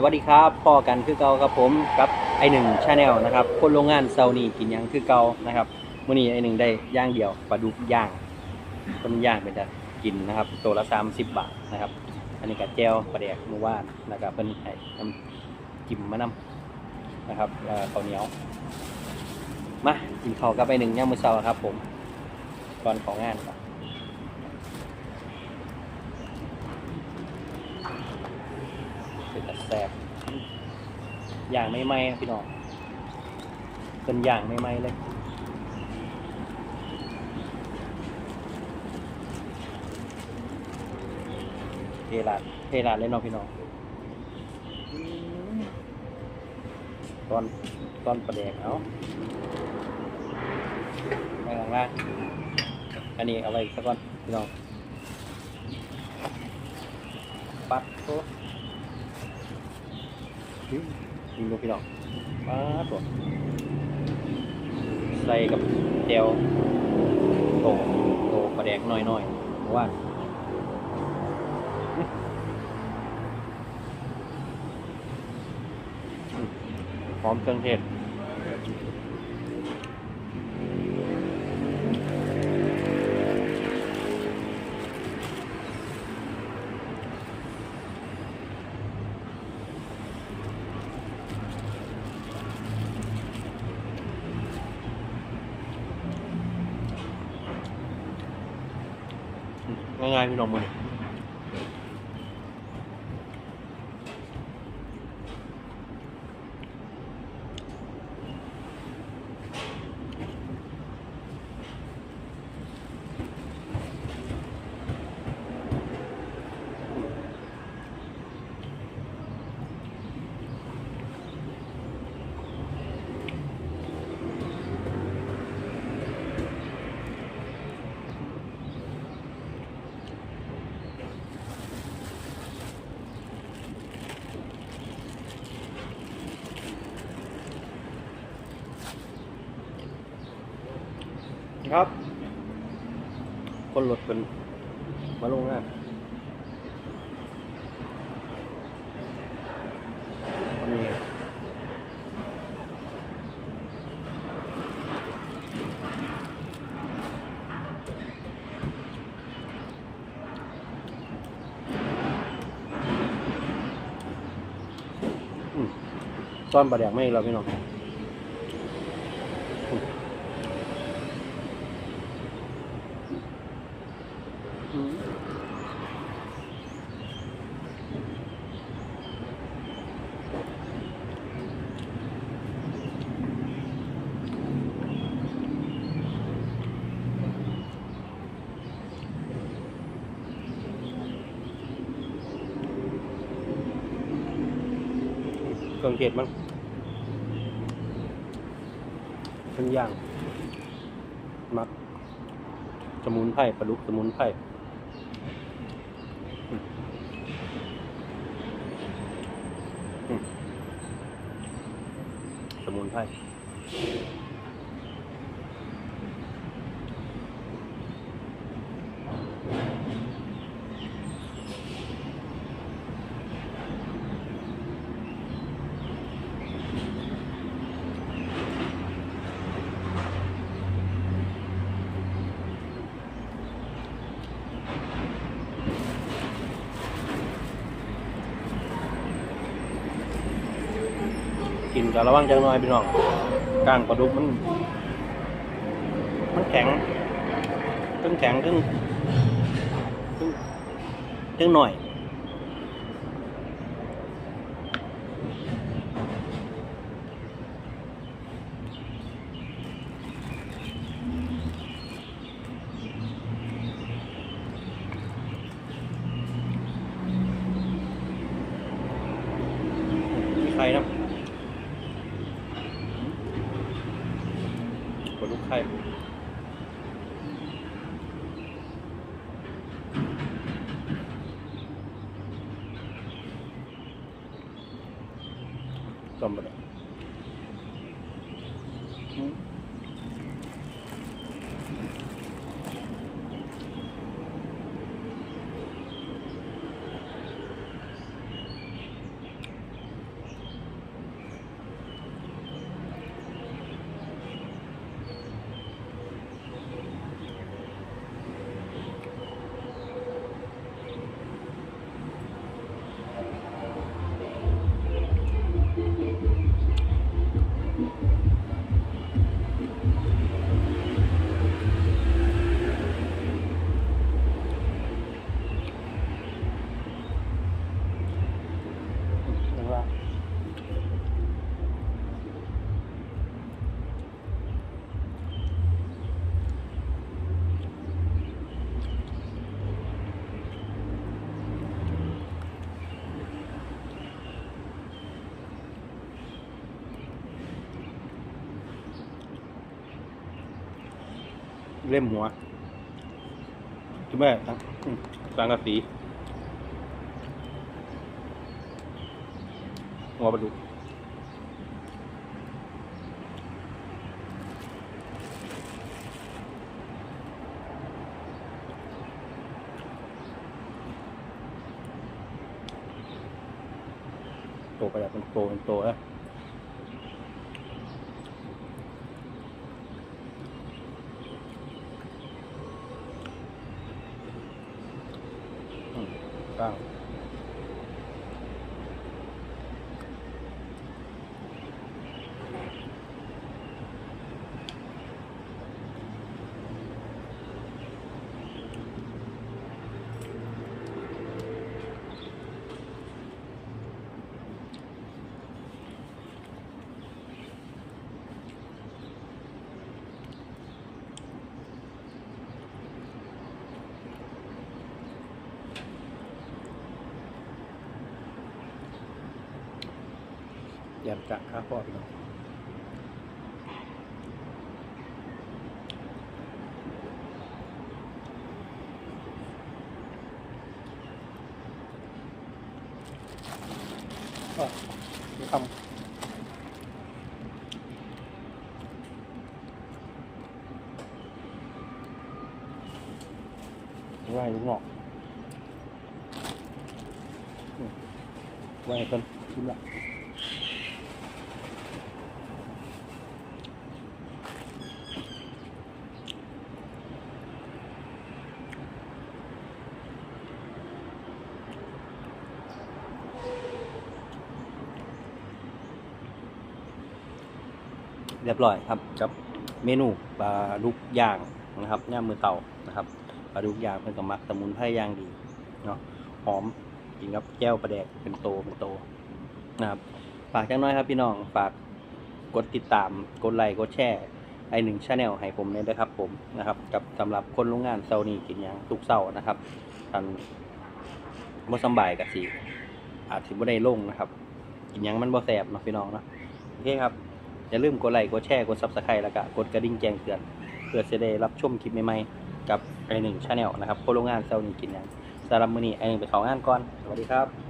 สวัสดีครับพ่อกันคือเก่าครับผมกับไอหนึ่งชาแนลนะครับคนโรงงานเซานี่กินยังคือเก่านะครับมื่อนี้ไอหนึ่งได้ย่างเดียวปลาดุกย่างคนย่างเป็นจะกินนะครับตัวละสามสิบบาทนะครับ อันนี้กับแจวปลาแดกมือวานนะครับเป็นไห้น้ำจิ้มมะนำนะครับข้าวเหนียวมากินข้าวกับไอหนึ่งย่างมือเซาครับผมก่อนของงานครับ เป็นตัด แสบอย่างไม่ไหมพี่น้องเป็นอย่างไม่ไหมเลยเทลาดเทลาดเลยเนาะพี่น้องตอนตอนประเดกเอาไปข้างล่างอันนี้เอาไว้สักก่อนพี่น้องปัดโต ยิงดูพี่น้องป้าตัวใส่กับเจลโตโตกระแดกน้อยๆเพราะว่าหอมเครื่องเทศ ง่ายๆพี่น้องมือ ครับ คนรถเป็นมาลงงานวันนี้อืมตอนประแดกไม่เราพี่น้อง เครื่องเทศมันเป็นอย่างมักสมุนไพรปลาลุกสมุนไพรสมุนไพร กินกับระวังจังน้อยพี่น้องกลางปลาดุกมัน มันแข็งตึงแข็งตึงตึงตึงหน่อยมีใครนะ ปลา เล่มหัวใช่ไหมทั้งอืมสังกะสีหัวปลาดุกโตไปแบบเป็นโตเป็นโตแล้ว อื มเก้าแยมกะข้าพ่อพี่น้องก็มีคำว่าให้ลูกหงอกอืมว่าให้คนชิมละ เรียบร้อยครับกับ เมนูปลาดุกย่างนะครับย่างมือเต่านะครับปลาดุกย่างเป็นกับมักสมุนไพรย่างดีเนาะหอมกินกับแก้วปลาแดกเป็นโตเป็นโตนะครับฝากจังน้อยครับพี่น้องฝากกดติดตามกดไลค์กดแชร์ไอหนึ่งชาแนลให้ผมเลยนะครับผมนะครับ กับสำหรับคนโรงงานเซานี่กินหยังทุกเสาร์นะครับทันบ่สำบายกับสีอาจสิบ่ได้ลงนะครับ กินหยังมันบ่แสบเนาะพี่น้องเนาะโอเคครับ อย่าลืมกดไลค์กดแชร์กดซับสไครต์แล้วก็กดกระดิ่งแจ้งเตือนเพื่อจะได้รับชมคลิปใหม่ๆกับไอหนึ่งชาแนลนะครับโคโรงงานเซลล์นี่กินอย่างสำหรับมื้อนี้ไอหนึ่งไปของงานก่อนสวัสดีครับ